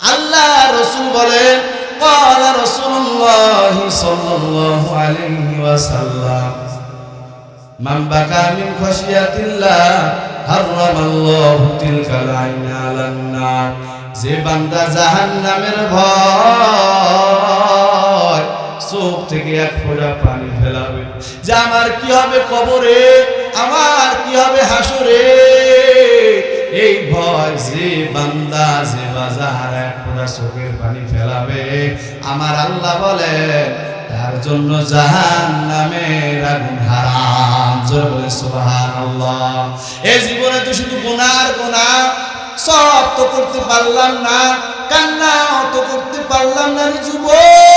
আল্লাহ রসুল বলেন قال رسول الله صلى الله عليه وسلم من بكى من خشية الله حرم الله تلك العين على النار যে বান্দা জাহান্নামের ভয় চোখ থেকে এক ফোঁটা পানি ফেলাবে যে আমার কি হবে কবরে আমার কি হবে হাসরে আমার আল্লাহ বলেন, তার জন্য জাহান হারাম। জোরে বলে এই জীবনে তো শুধু গুনার গুনাহ। সব তো করতে পারলাম না, কান্নাও তো করতে পারলাম না যুবক।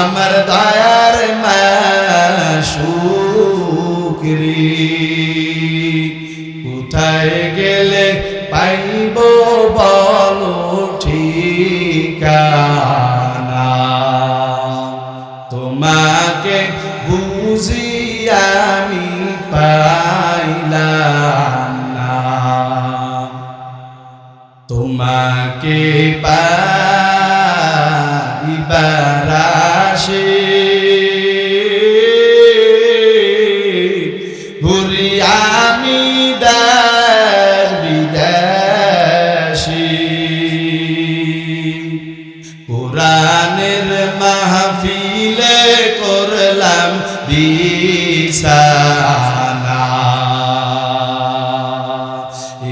আমার দয়ার মাসুকরি কোথায় গেলে পাইব বলো ঠিকানা? তোমাকে বুঝি আমি পাইলাম না। তোমাকে পাইবার আসে। ঘুরি আমি দাস কোরআনের মাহফিলে করলাম বিছানা।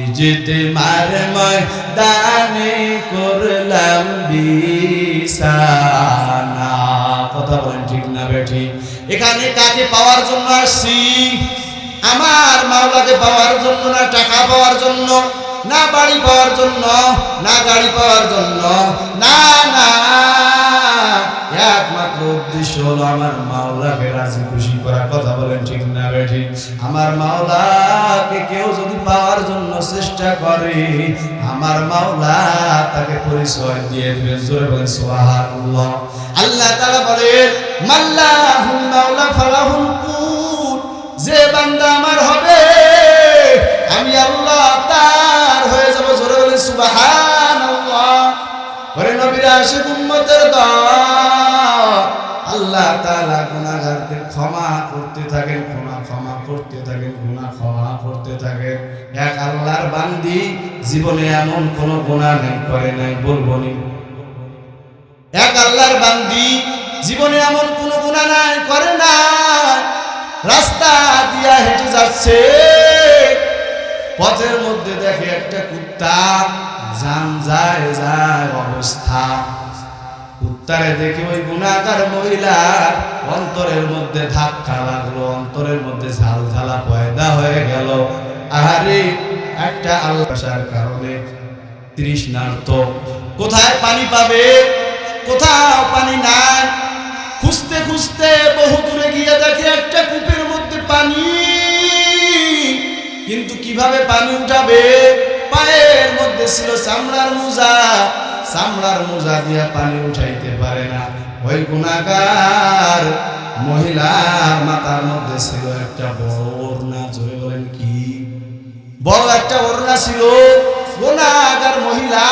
ইজতে মার ময়দানে করলাম বিছানা। কথা বলেন ঠিক না বেঠি এখানে কাকে পাওয়ার জন্য আসছি। আমার মাওলাকে পাওয়ার জন্য না টাকা পাওয়ার জন্য, না বাড়ি পাওয়ার জন্য, না গাড়ি পাওয়ার জন্য উদ্দেশ্য হলো, আমার মাওলাকে রাজি খুশি করার কথা বলেন ঠিক না বেঠি? আমার মাওলাকে কেউ যদি পাওয়ার জন্য চেষ্টা করে, আমার মাওলা তাকে পরিচয় দিয়ে দেবে জোরে বলেন, সুবহানাল্লাহ। আল্লাহ তাআলা বলেন, মাল্লাহুল মাওলা ফালাহুল কুত যে বান্দা আমার হবে জীবনে এমন কোন গুনাহ নেই, করে নাই, বলব নি। এক আল্লাহর বান্দি জীবনে এমন কোন গুনাহ নাই, করে না রাস্তা দিয়া হেঁটে যাচ্ছে। পথের মধ্যে দেখে একটা কুত্তা জান যায় যায় অবস্থা। কুত্তারে দেখে ওই গুণাকার মহিলা অন্তরের মধ্যে ধাক্কা লাগল, অন্তরের মধ্যে ঝাল ঝালা পয়দা হয়ে গেল। আহারে একটা আল্লাসার কারণে তৃষ্ণার্ত কোথায় পানি পাবে? কোথাও পানি নাই। খুঁজতে খুঁজতে বহু দূরে গিয়ে দেখে একটা কূপের মধ্যে পানি। কিন্তু কীভাবে পানি উঠাবে? পায়ের মধ্যে ছিল চামড়ার মোজা। চামড়ার মোজা দিয়া পানি উঠাইতে পারে না। ওই গুণাগার মহিলার বড় একটা ওড়না ছিল গুণাগার মহিলা।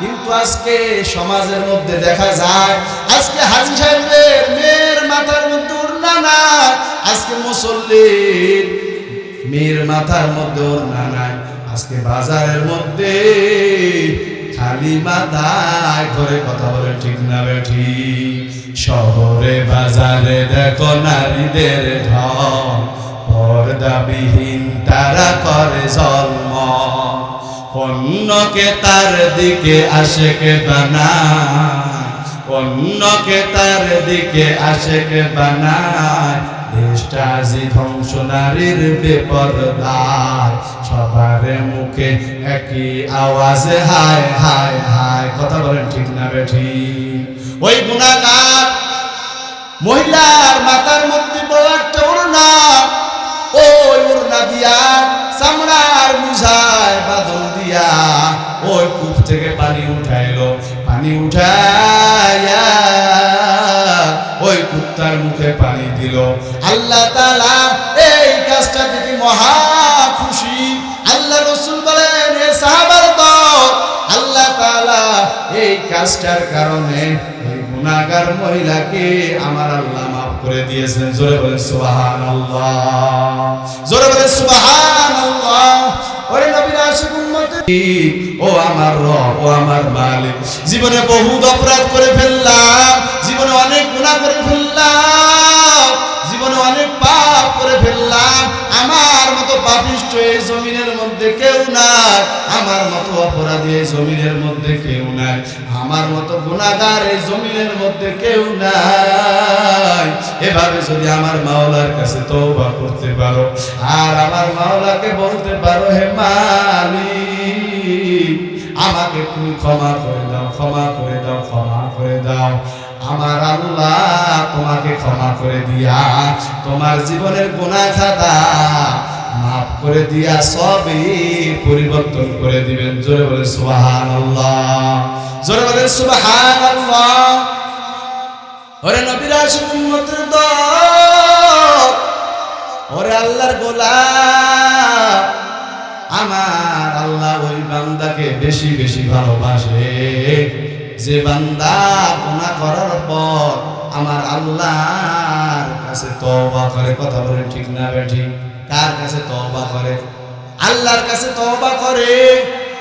কিন্তু আজকে সমাজের মধ্যে দেখা যায়, আজকে হাজি সাহেবের মেয়ের মাথার মধ্যে ওড়না না আজকে মুসল্লির মেয়ের মাথার মধ্যে ওড়না নাই, আজকে বাজারের মধ্যে খালি মাথায় ঘরে কথা বলে ঠিক না বেঠি শহরে বাজারে দেখো নারীদের ঢল পর্দাবিহীন তারা করে জন্ম। অন্যকে তার দিকে আসে কে বানায় অন্যকে তার দিকে আসে কে বানায় দেশটা ধ্বংস নারীর বেপরদায় সবার মুখে একই আওয়াজে। হায় হায় হায়, কথা বলেন ঠিক না বেঠি ওই গুণাগার মহিলার মাথার মধ্যে ওই কুত্তার মুখে পানি দিল। আল্লাহ এই কাজটা দেখি মহা খুশি। আল্লাহ রসুল বলেন আল্লাহ এই কাজটার কারণে গুণাগার মহিলাকে আমার আল্লাহ মাফ করে দিয়েছেন। জোরে বলে সুবাহান আল্লাহ জোরে বলে সুবাহান আল্লাহ ওরে নবীন আশিকুল ও আমার রব, ও আমার মালিক। জীবনে বহুত অপরাধ করে ফেললাম, জীবনে অনেক গুনাহ করে ফেললাম। কেউ নাই। আমার মতো অপরাধী এই জমিনের মধ্যে কেউ নাই। আমার মতো গুণাগার এই জমিনের মধ্যে কেউ নাই। এভাবে যদি আমার মাওলার কাছে তওবা করতে পারো, আর আমার মাওলাকে বলতে পারো, হে মালিক, আমাকে তুমি ক্ষমা করে দাও, ক্ষমা করে দাও, ক্ষমা করে দাও। আমার আল্লাহ তোমাকে ক্ষমা করে দিয়া তোমার জীবনের গুনাহ খাতা মাফ করে দিয়া সবই পরিবর্তন করে দিবেন। জোরে বলে সুবহানাল্লাহ। জোরে বলে সুবহানাল্লাহ। ওরে নবীর আশিক উম্মতের দল। ওরে আল্লাহর গোলাম। আমার আল্লাহ ওই বান্দাকে বেশি বেশি ভালোবাসে। যে বান্দা গুনাহ করার পর আমার আল্লাহর কাছে তওবা করে। কথা বলে ঠিক না বেঠিক কার কাছে তওবা করে। আল্লাহর কাছে তওবা করে।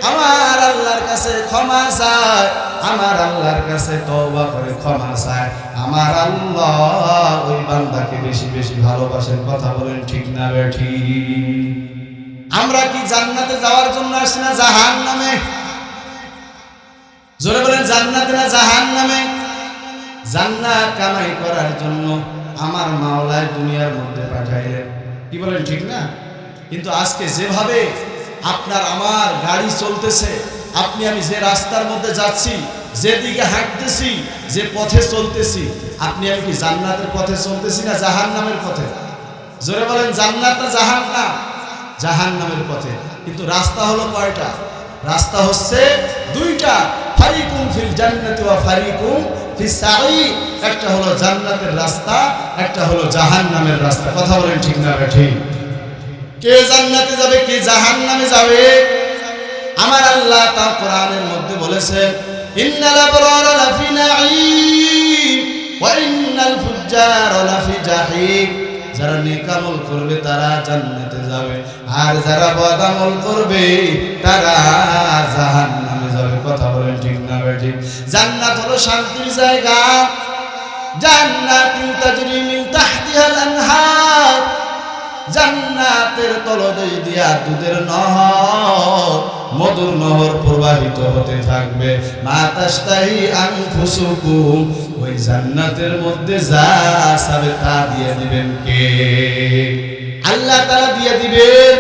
আমার আল্লাহর কাছে ক্ষমা চায়। আমার আল্লাহর কাছে তওবা করে ক্ষমা চায়। আমার আল্লাহ ওই বান্দাকে বেশি বেশি ভালোবাসেন। কথা বলেন ঠিক না বেঠিক আমরা কি জান্নাতে যাওয়ার জন্য আসছি না জাহান নামে জোরে বলেন, জান্নাতে না জাহান নামে জান্নাত কামাই করার জন্য আমার মাওলায় দুনিয়ার মধ্যে পাঠাইলেন। কি বলেন ঠিক না? কিন্তু আজকে যেভাবে আপনার আমার গাড়ি চলতেছে, আপনি আমি যে রাস্তার মধ্যে যাচ্ছি যেদিকে হাঁটতেছি, যে পথে চলতেছি, আপনি আমি কি জান্নাতের পথে চলতেছি না জাহান নামের পথে? জোরে বলেন, জান্নাত না জাহান না? জাহান নামের পথে। কিন্তু রাস্তা হলো কয়টা? রাস্তা হচ্ছে দুইটা। ফারিকুম ফিল জান্নাতি ওয়া ফারিকুম একটা হলো জান্নাতের রাস্তা, একটা হলো জাহান নামের রাস্তা। কথা বলেন ঠিক না ঠিক? কে জান্নাতে যাবে, কে জাহান নামে যাবে? আমার আল্লাহ তা কোরআনের মধ্যে বলেছেন ইন্নাল আবরারা লাফি নাঈম ওয়া ইন্নাল ফুজ্জারা যারা নেক আমল করবে, তারা জান্নাতে যাবে। আর যারা বদ আমল করবে, তারা জাহান্নামে যাবে। কথা বলেন ঠিক না বেঠিক জান্নাত হলো শান্তির জায়গা। জান্নাতিন তাজরি মিন তাহতিহাল আনহার। জান্নাতের দিয়া দুধের নহর। মধুর নহর প্রবাহিত হতে থাকবে। ওই জান্নাতের মধ্যে যা সাবে তা দিয়ে দিবেন কে? আল্লাহ তাআলা দিয়ে দিবেন।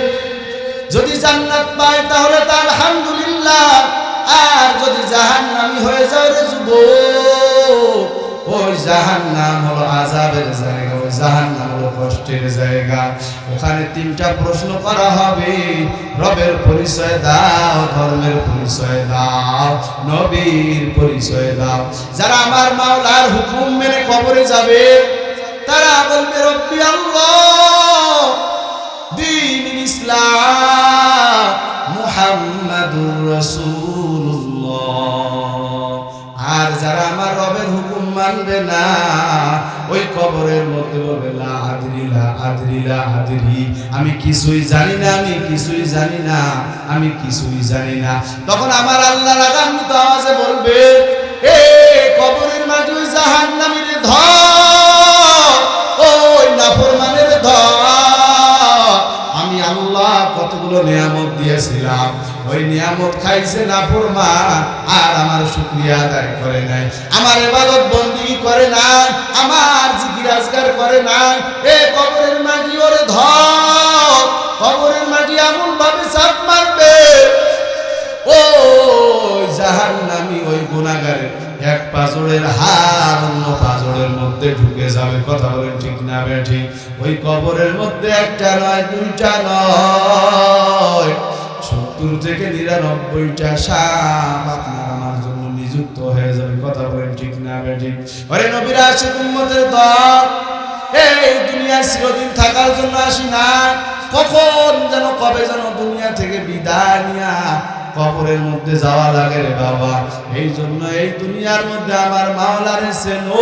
যদি জান্নাত পায় তাহলে তা আলহামদুলিল্লাহ। আর যদি জাহান্নামী হয়ে যায় রে যুবক, ওই জাহান নাম হলো আজাবের জায়গা, ওই জাহান নাম হলো কষ্টের জায়গা। ওখানে তিনটা প্রশ্ন করা হবে। রবের পরিচয় দাও, ধর্মের পরিচয় দাও, নবীর পরিচয় দাও। যারা আমার মাওলার হুকুম মেনে কবরে যাবে, তারা বলবে, রব্বি আল্লাহ, দিন ইসলাম, মুহাম্মাদুর রাসূলুল্লাহ আমার রবের হুকুম মানবে না। ওই কবরের মধ্যে বলবে, লা আদরি লা আদরি লা আদরি আমি কিছুই জানি না, আমি কিছুই জানি না, আমি কিছুই জানি না। তখন আমার আল্লাহ রাগান্বিত আওয়াজে বলবে, এ কবরের মাঝে ওই জাহান্নামীর ধর, ওই নাফরমানের ধর। আমি আল্লাহ কতগুলো নিয়ামত দিয়েছিলাম। ওই নিয়ামত খাইছে না ফরমা, আর আমার শুক্রিয়া আদায় করে নাই। আমার এবাদত বন্দি করে নাই, আমার জিকির করে নাই। এ কবরের মাটি ওরে ধর। কবরের মাটি এমন ভাবে চাপ মারবে। ও জাহান্নামী, ওই গুনাহগারের এক পাজরের হার অন্য পাজরের মধ্যে ঢুকে যাবে। কথা বলেন ঠিক না বেঠি ওই কবরের মধ্যে একটা নয়, দুইটা নয়। সত্তর থেকে নিরানব্বইটা সাপ আপনার আমার জন্য নিযুক্ত হয়ে যাবে। কথা বলেন ঠিক না বেঠিক ওরে নবীরা আসে উম্মতের দল, এই দুনিয়ায় চিরদিন থাকার জন্য আসি না। কখন যেন, কবে যেন দুনিয়া থেকে বিদায় নিয়া কবরের মধ্যে যাওয়া লাগে রে বাবা। এই জন্য এই দুনিয়ার মধ্যে আমার মাওলারে সেনো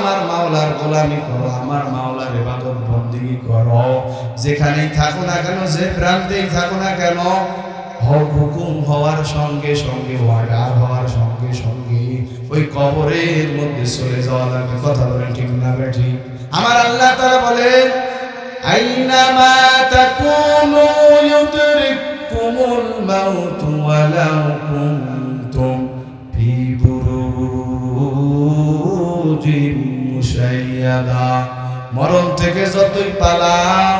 আমার মাওলার গোলামি করো, আমার মাওলার ইবাদত বন্দিগি করো। যেখানেই থাকো না কেন, যে প্রান্তেই থাকো না কেন হুকুম হওয়ার সঙ্গে সঙ্গে ওয়ার্ডার হওয়ার সঙ্গে সঙ্গে ওই কবরের মধ্যে চলে যাওয়া লাগবে। কথা বলেন ঠিক না বেঠি? আমার আল্লাহ তারা বলেন, আইনামা তাকুনু ইউদরিকুমুল মাউত ওয়ালাউ মুশাইয়াদা মরণ থেকে যতই পালাও,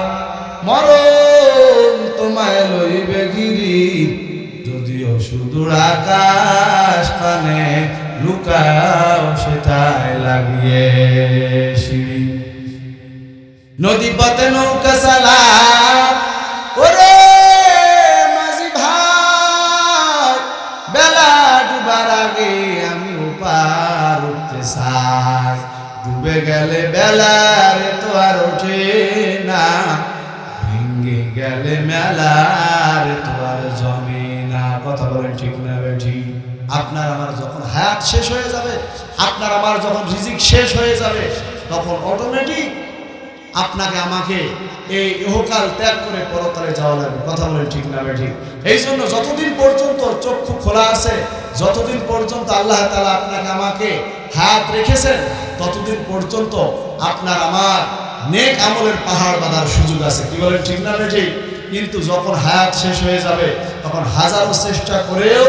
মরণ তোমায় লইবে গিরি। যদিও সুদূর আকাশ পানে লুকাও, সেটাই লাগিয়ে নদী পথে নৌকা চালাও গেলে বেলারে তো আর ওঠে না। ভেঙ্গে গেলে মেলার তো আর জমে না। কথা বলেন ঠিক না বেঠি আপনার আমার যখন হায়াত শেষ হয়ে যাবে, আপনার আমার যখন রিজিক শেষ হয়ে যাবে, তখন অটোমেটিক আপনাকে আমাকে এই ইহকাল ত্যাগ করে পরকালে যাওয়া লাগবে। কথা বলেন ঠিক না ঠিক? এই জন্য যতদিন পর্যন্ত চক্ষু খোলা আছে, যতদিন পর্যন্ত আল্লাহ তালা আপনাকে আমাকে হাত রেখেছেন ততদিন পর্যন্ত আপনার আমার নেক আমলের পাহাড় বাঁধার সুযোগ আছে। কি বলেন, ঠিক না ভাই কিন্তু যখন হায়াত শেষ হয়ে যাবে, তখন হাজারো চেষ্টা করেও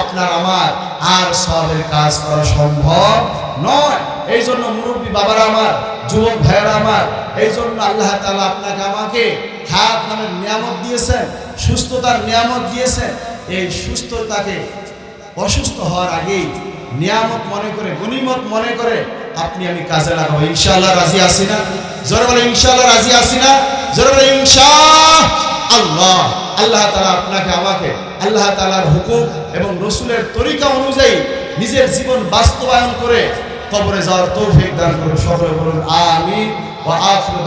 আপনার আমার আর সবের কাজ করা সম্ভব নয়। এই জন্য মুরব্বী বাবারা আমার, যুবক ভাইয়েরা আমার, এই জন্য আল্লাহ তাআলা আপনাকে আমাকে হায়াত নামের নিয়ামত দিয়েছেন, সুস্থতার নিয়ামত দিয়েছেন। এই সুস্থতাকে অসুস্থ হওয়ার আগেই নিয়ামত মনে করে গনিমত মনে করে আপনি আমি কাজে লাগাবো। ইনশাআল্লাহ রাজি আছি না? জোরে বলে ইনশাআল্লাহ রাজি আছি না? জোরে বলে ইনশা আল্লাহ আল্লাহ তাআলা আপনাকে, আমাকে, আল্লাহ তাআলার হুকুম এবং রসুলের তরিকা অনুযায়ী নিজের জীবন বাস্তবায়ন করে কবরে যাওয়ার তৌফিক দান করুন। সকলে বলুন, আমিন। ওয়া আখিরু